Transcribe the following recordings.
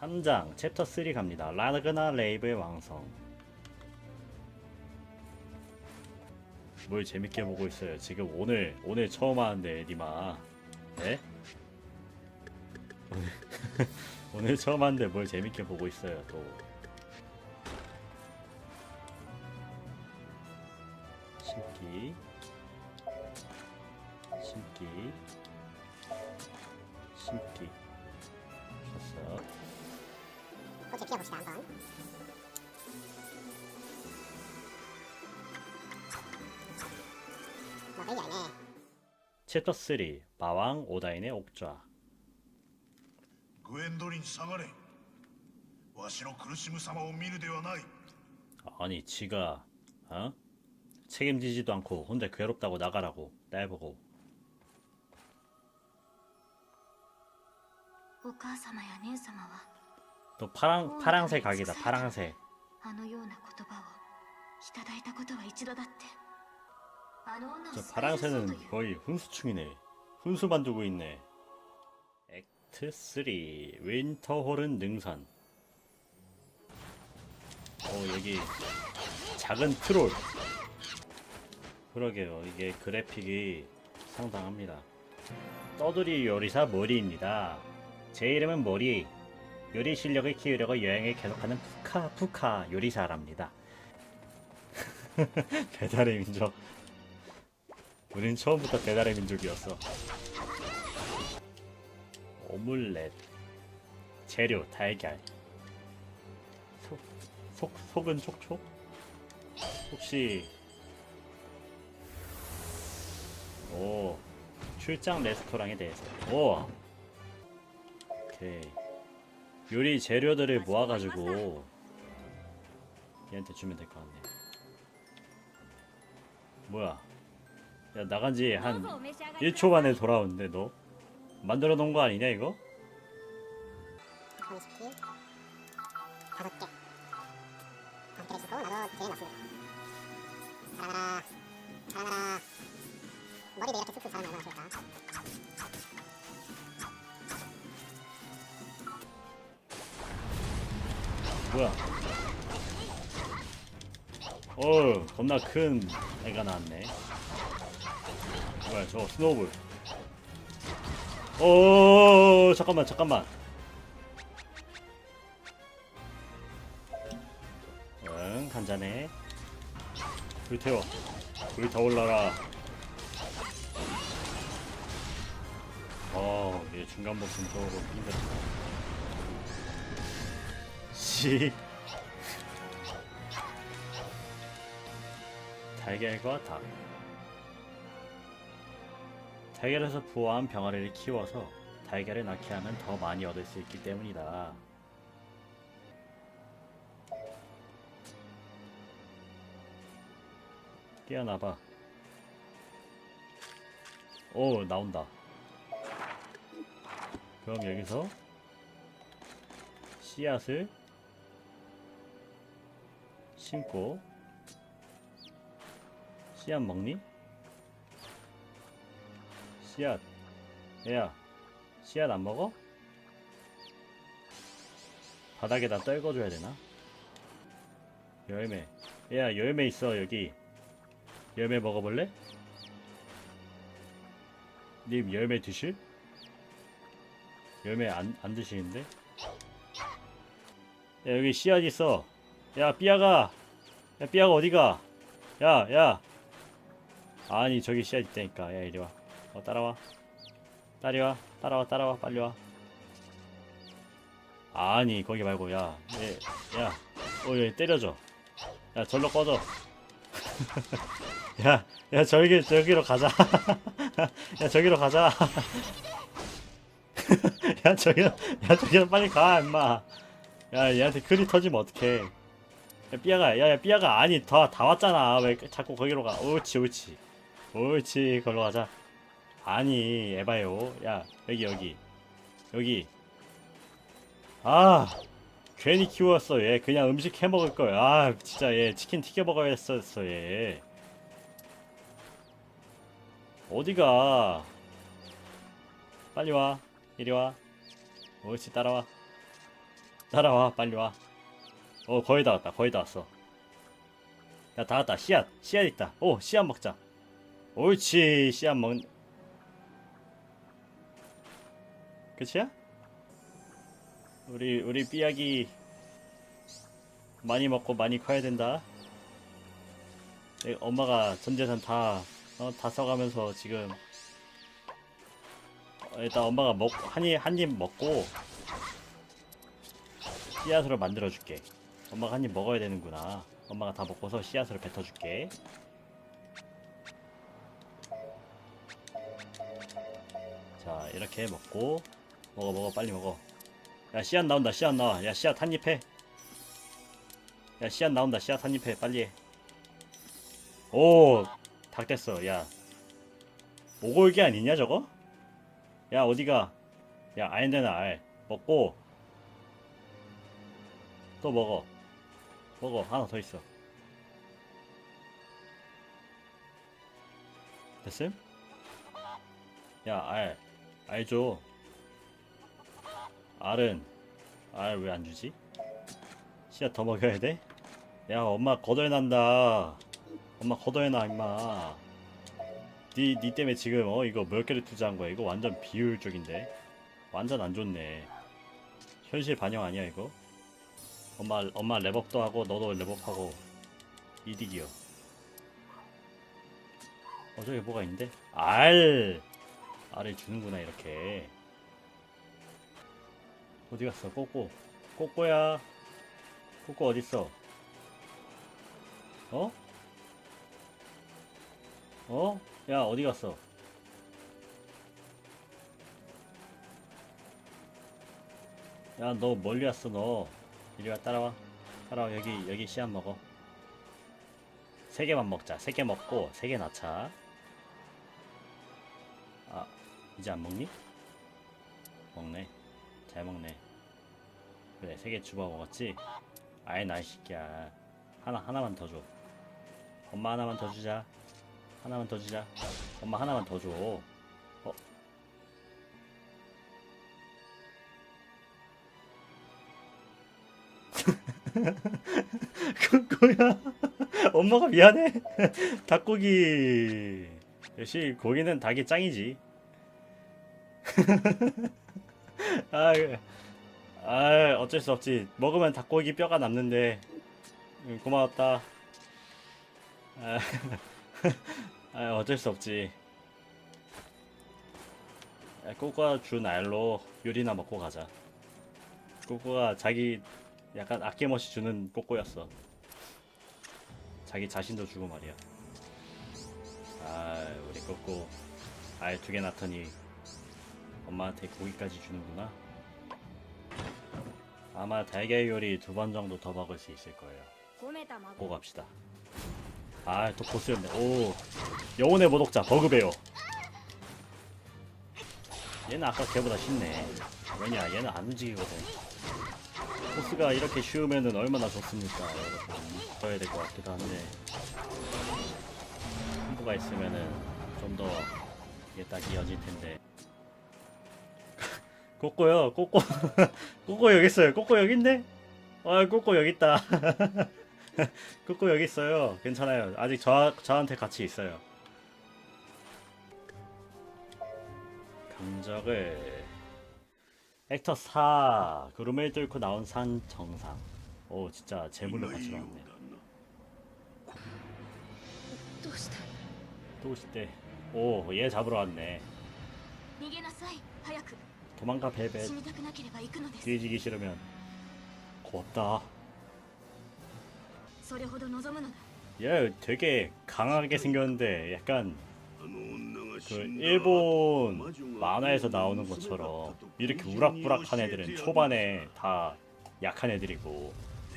3장 챕터 3 갑니다. 라그나 레이브의 왕성. 뭘 재밌게 보고 있어요. 지금 오늘 오늘 처음 하는데 니마. 네? 오늘 오늘 처음 하는데 뭘 재밌게 보고 있어요. 또. 심기 심기 심기 꽃을 피워봅시다 한번 뭐 되게 열네 챕터 3 마왕 오다인의 옥좌 グエンドリン下がれわしの苦しむ様を見るではない 아니 지가 어? 책임지지도 않고 혼자 괴롭다고 나가라고 날보고 お母様や姉様は 또 파랑 파랑색 각이다 파랑색 あのような言葉をいただいたことは一度だってあの女を 저 救い出そうと 파랑새는 いう 거의 훈수충이네 훈수 만두고 있네 액트 3 윈터홀은 능선 어 여기 작은 트롤 그러게요 이게 그래픽이 상당합니다 떠돌이 요리사 머리입니다 제 이름은 머리 요리 실력을 키우려고 여행을 계속하는 푸카 푸카 요리사랍니다. 배달의 민족. 우린 처음부터 배달의 민족이었어. 오믈렛, 재료 달걀, 속, 속 속은 촉촉. 혹시 오 출장 레스토랑에 대해서. 오 오케이 요리 재료들을 모아가지고 얘한테 주면 될 것 같네. 뭐야? 야 나간 지 한 1초 만에 돌아오는데 너 만들어 놓은 거 아니냐 이거? 머리도 이렇게 쑥쑥 자라면 얼마나 좋을까 뭐야? 어 겁나 큰 애가 나왔네. 뭐야 저 스노우볼. 어 잠깐만 잠깐만. 응 간단해. 불태워. 불타올라라. 어, 얘 중간 버튼 쪽으로 힘들다. 씨. 달걀과 닭. 달걀에서 부화한 병아리를 키워서 달걀을 낳게 하면 더 많이 얻을 수 있기 때문이다. 깨어나봐. 오, 나온다. 그럼 여기서 씨앗을 심고 씨앗 먹니? 씨앗 얘야 씨앗 안 먹어? 바닥에다 떨궈줘야 되나? 열매 얘야 열매 있어 여기 열매 먹어볼래? 님 열매 드실? 열매 안, 안 드시는데? 야 여기 씨앗 있어 야 삐아가 야 삐아가 어디가? 야야. 아니 저기 씨앗 있다니까. 야 이리와. 어 따라와. 따라와 따라와 따라와. 빨리 와. 아니 거기 말고 야야어얘 때려줘. 야 절로 꺼져 야 야 저기 저기로 가자. 야 저기로 가자. 야 저기로 야 저기로 빨리 가 임마. 야 얘한테 크리 터지면 어떡해. 야 삐아가 야야 삐아가 아니 다, 다 왔잖아. 왜 자꾸 거기로 가? 옳지 옳지. 옳지 걸로 가자. 아니 에바요. 야 여기 여기. 여기. 아 괜히 키웠어 얘. 그냥 음식 해 먹을 거야. 아 진짜 얘 치킨 튀겨 먹어야 했었어 얘. 어디가? 빨리 와. 이리 와. 옳지 따라와. 따라와 빨리 와. 어 거의 다 왔다 거의 다 왔어. 야 다 왔다 씨앗 씨앗 있다. 오 씨앗 먹자. 옳지 씨앗 먹. 끝이야? 우리 우리 삐약이 많이 먹고 많이 커야 된다. 내 엄마가 전 재산 다, 어, 다 써가면서 지금 어, 일단 엄마가 먹, 한 입, 한입 먹고 씨앗으로 만들어줄게. 엄마가 한 입 먹어야 되는구나. 엄마가 다 먹고서 씨앗으로 뱉어줄게. 자, 이렇게 먹고 먹어 먹어 빨리 먹어. 야 씨앗 나온다 씨앗 나와. 야 씨앗 한입 해. 야 씨앗 나온다 씨앗 한입 해 빨리 해. 오, 닭 됐어. 야, 오골개 아니냐 저거? 야 어디가? 야 알내나 알 먹고 또 먹어. 먹어 하나 더 있어. 됐음? 야 알, 알 줘. 알은 알 왜 안 주지? 씨앗 더 먹여야 돼? 야 엄마 거덜난다. 엄마 걷어해놔 임마 니, 니 때문에 지금 어 이거 몇 개를 투자한 거야 이거 완전 비효율적인데 완전 안 좋네 현실 반영 아니야 이거 엄마 엄마 랩업도 하고 너도 랩업하고 이득이요. 어 저기 뭐가 있는데? 알! 알을 주는구나 이렇게. 어디 갔어? 꼬꼬. 꼬꼬야. 꼬꼬 어딨어? 어? 어? 야 어디 갔어? 야 너 멀리 왔어 너 이리 와 따라와. 따라와 여기 여기 씨앗 먹어. 세 개만 먹자. 세 개 먹고 세 개 낳자. 아 이제 안 먹니? 먹네. 잘 먹네. 그래 세 개 주워 먹었지? 아이 나이 새끼야. 하나 하나만 더 줘. 엄마 하나만 더 주자. 하나만 더 주자. 엄마 하나만 더 줘. 그거야. 엄마가 미안해. 닭고기. 역시 고기는 닭이 짱이지. 아, 아, 어쩔 수 없지. 먹으면 닭고기 뼈가 남는데. 응, 고마웠다. 아. 아 어쩔 수 없지. 야, 꼬꼬가 준 알로 요리나 먹고 가자. 꼬꼬가 자기 약간 아낌없이 주는 꼬꼬였어. 자기 자신도 주고 말이야. 아 우리 꼬꼬 알두개 낳더니 엄마한테 고기까지 주는구나. 아마 달걀 요리 두 번 정도 더 먹을 수 있을 거예요. 5メーター 보고 갑시다. 아, 또 보스였네. 오, 영혼의 모독자 버그베어. 얘는 아까 걔보다 쉽네. 왜냐, 얘는 안 움직이거든. 보스가 이렇게 쉬우면은 얼마나 좋습니까. 써야 될 것 같기도 한데. 콤보가 있으면은 좀 더 이게 딱 이어질 텐데. 꼬꼬요, 꼬꼬. 꼬꼬 여기 있어요. 꼬꼬 여기 있네? 아, 꼬꼬 여기 있다. 꾸꾸 여기 있어요. 괜찮아요. 아직 저 저한테 같이 있어요. 감적을 액터 4 구름을 뚫고 나온 산 정상. 오 진짜 제물로 같이 나왔네. どうした 또 오실 때오얘 잡으러 왔네. 逃げなさい早く 도망가 베베 死にたくなければ行くのです 뒤지기 싫으면 고맙다. それほど望むのだ 얘 되게 강하게 생겼는데 약간 あの女が死 그 일본 만화에서 나오는 것처럼 이렇게 우락부락한 애들은 초반에 다. 약한 애들이고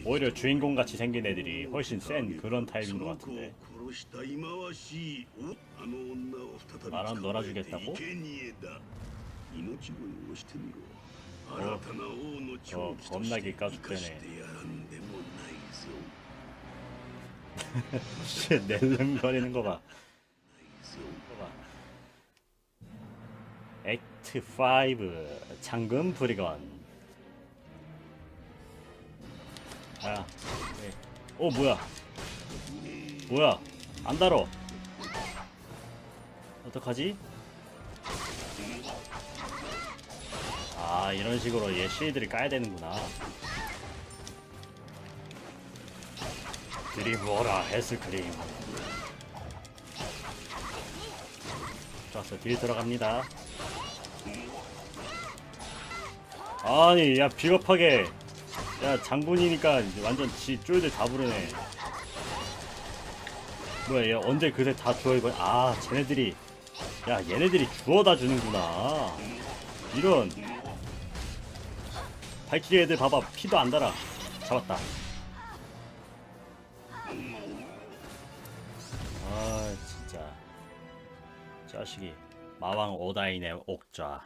오히려 주인공 같이 생긴 애들이 훨씬 센 그런 타입인 것 같은데. 나랑 놀아주겠다고? 어, 어 겁나게 까죽대네. 씨 낼름거리는 거봐. 액트 5 장금 브리건 야, 네. 어 뭐야? 뭐야? 안 달어. 어떡하지? 아 이런 식으로 얘 실드를 까야 되는구나. 드리브어라 헬스크림. 좋았어 딜 들어갑니다. 아니 야 비겁하게. 야 장군이니까 완전 지 쫄들 다 부르네. 뭐야 얘 언제 그새 다 주워 입어? 아 쟤네들이. 야 얘네들이 주워다 주는구나. 이런. 발키리 애들 봐봐. 피도 안 달아. 잡았다 자식이 마왕 오다인의 옥좌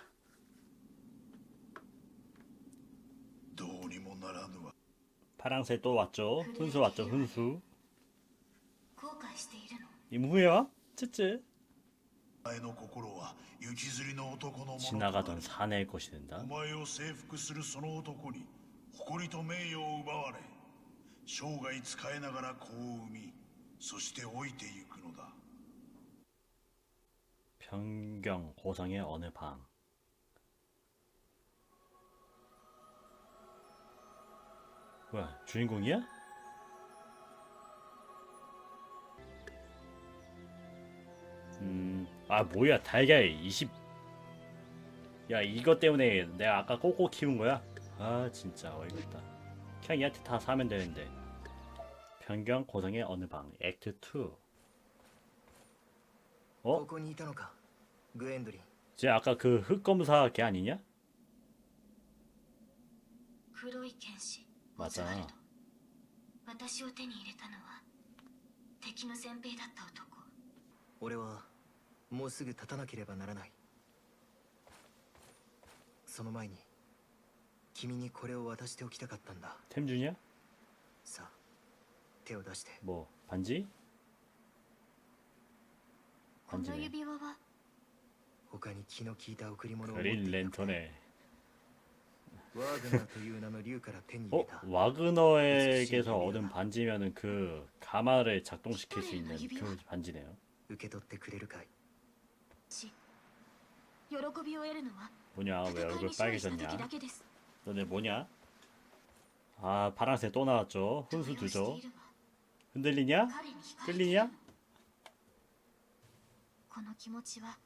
どうにもならぬわ 파랑새 또 왔죠 훈수 왔죠 훈수 後悔しているの 임후야 쯔쯔 お前の心は行きずりの男のものとな 지나가던 る 사내의 것이 된다 お前を征服するその男に誇りと名誉を奪われ生涯仕えながら子を産みそして老いていくのだ 평경 고성의 어느 방. 뭐야 주인공이야? 음아 뭐야 달걀 20 야 이것 때문에 내가 아까 꼬꼬 키운 거야? 아 진짜 어이가 없다. 그냥 얘한테 다 사면 되는데. 평경 고성의 어느 방. 액트 2 어 ここにいたのかグエンドリン 쟤 아까 그 흑검사 걔 아니냐? 黒い剣士またオズワルド私を手に入れたのは敵の先兵だった男俺はもうすぐ立たなければならないその前に君にこれを渡しておきたかったんだ 템 주냐? さあ手を出して 뭐 반지? この 반지네 指輪は 他に気の利いた贈り物を持っ 그린 ていなくて 랜턴에 ワーグナーという名の竜から手に入 어? れた 와그너에게서 얻은 반지면은 그 가마를 작동시킬 수 있는 그 반지네요 受け取ってくれるかいし喜びを得るのは 뭐냐 왜 戦い 얼굴 に勝利した時 빨개졌냐 だけです 너네 뭐냐? 아 파란색 또 나왔죠 動 훈수 揺して 두죠 いるわ 흔들리냐? 彼に惹かれてい 끌리냐? るのこの気持ちは父の魔法のせい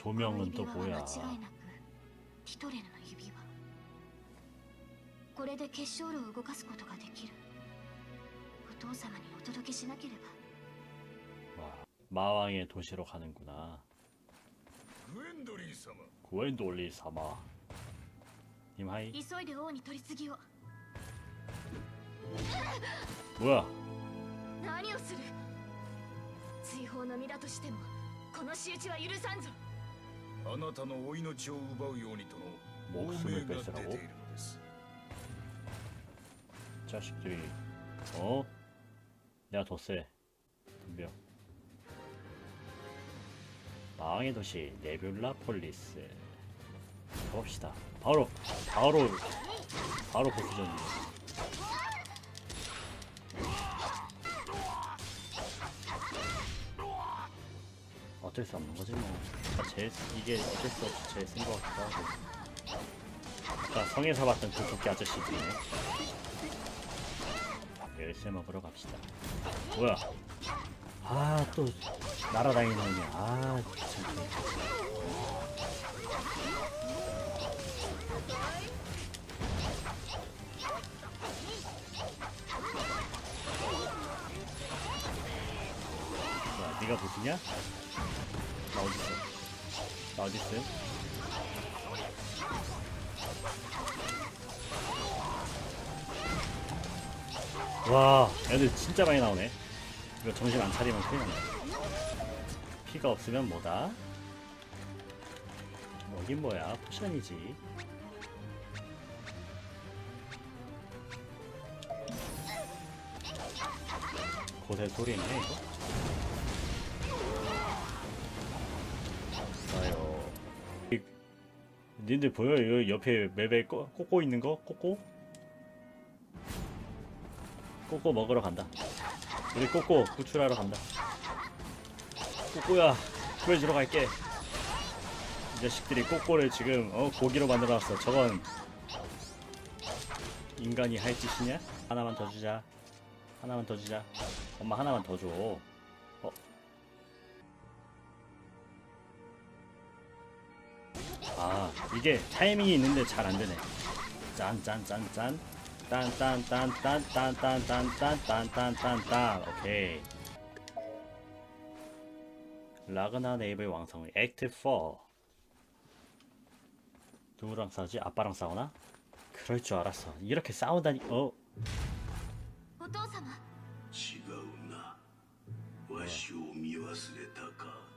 조명은 또 指輪は 뭐야 間違いなくティトレルの指輪これで結晶炉を動かすことができるお父様にお届けしなければ 와, 마왕의 도시로 가는구나 グエンドリン様 구엔돌리 사마 님 하이 急いで王に取り次ぎを 뭐야 何をする追放の身だとしてもこの仕打ちは許さんぞ あなたのお命を奪うようにとのもう亡命が出ている 뺏으라고? のです 자식들이 어? 내가 더세 덤벼 마왕의 도시 네뷸라 폴리스 가봅시다 바로 바로 바로 보스전이네 어쩔 수 없는 거지 뭐 아, 제일 이게 어쩔 수 없이 제일 센거 같기도 하고 아까 성에서 봤던 그 도끼 아저씨들이네 열쇠 먹으러 갑시다. 뭐야? 아, 또 날아다니는 놈이야. 아, 진짜. 뭐야, 네가 보시냐? 나 어딨어? 나 어딨어? 와 애들 진짜 많이 나오네. 이거 정신 안 차리면 큰일 난다 피가 없으면 뭐다? 뭐긴 뭐야 포션이지. 고대 소리네 이거 니들 보여? 요 옆에 맵에 꼬- 꼬꼬 있는 거? 꼬꼬? 꼬꼬 먹으러 간다. 우리 꼬꼬 구출하러 간다. 꼬꼬야 구해주러 갈게. 이 자식들이 꼬꼬를 지금 어 고기로 만들어놨어. 저건 인간이 할 짓이냐? 하나만 더 주자. 하나만 더 주자. 엄마 하나만 더 줘. 아 이게 타이밍이 있는데 잘 안되네 짠짠짠짠 딴딴딴딴딴딴딴딴딴딴딴 오케이 라그나 네이블 왕성 액트 4 누구랑 싸우지? 아빠랑 싸우나? 그럴 줄 알았어 이렇게 싸우다니 어? 지가우나 와시 오미와스레타카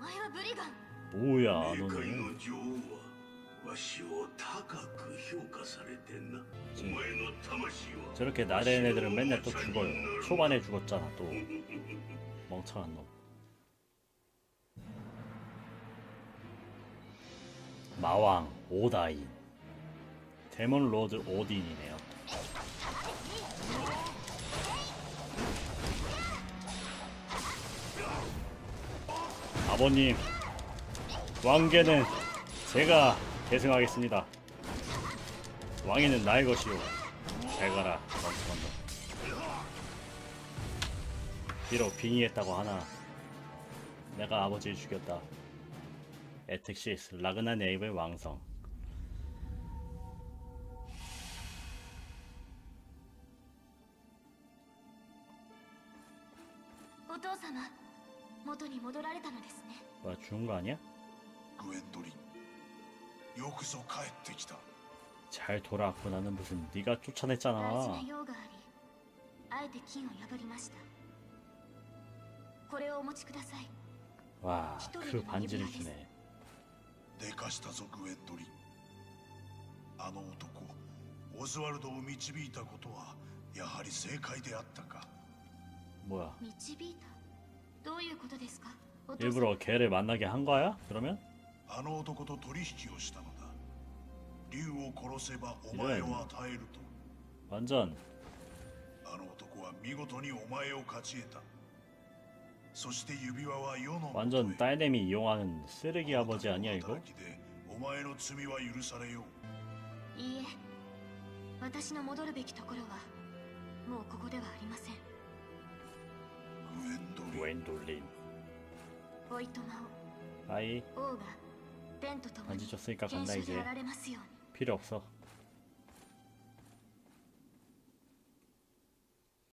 前はブリガン 뭐야 冥界 너는 の女王はわしを高く評価されてんなお前の魂は 저렇게 나대는 애들은 맨날 또 죽어요 초반에 죽었잖아 또 멍청한 놈 마왕 오다인 데몬 로드 오딘이네요 아버님 왕계는 제가 계승하겠습니다. 왕위는 나의 것이오. 잘 가라 놈 비록 빙의했다고 하나 내가 아버지를 죽였다. 에텍시스 라그나 네이버의 왕성 元に戻られたのですね 뭐야 죽은 거 아니야? グエンドリンよくぞ帰ってきた 잘 돌아왔고 나는 무슨 네가 大事 쫓아냈잖아 な用がありあえて金を破りましたこれをお持ちください 와 그 반지를 주네 でかしたぞグエンドリンあの男オズワルドを導いたことはやはり正解であったか 뭐야 導いた 일부러 걔를 만나게 한 거야? 그러면? あの男と取引をしたのだ竜を殺せばお前を与えると 완전 あの男は見事にお前を勝ち得たそして指輪は世の 완전 딸내미 이용하는 쓰레기 아버지 아니야 이거? 働きでお前の罪は許されよういいえ私の戻るべきところはもうここではありませんグエンドリン 웬돌림 おいとま 아이 を王が天と共に 반지 줬으니까 検 간다 証で 이제 あられますように 필요 없어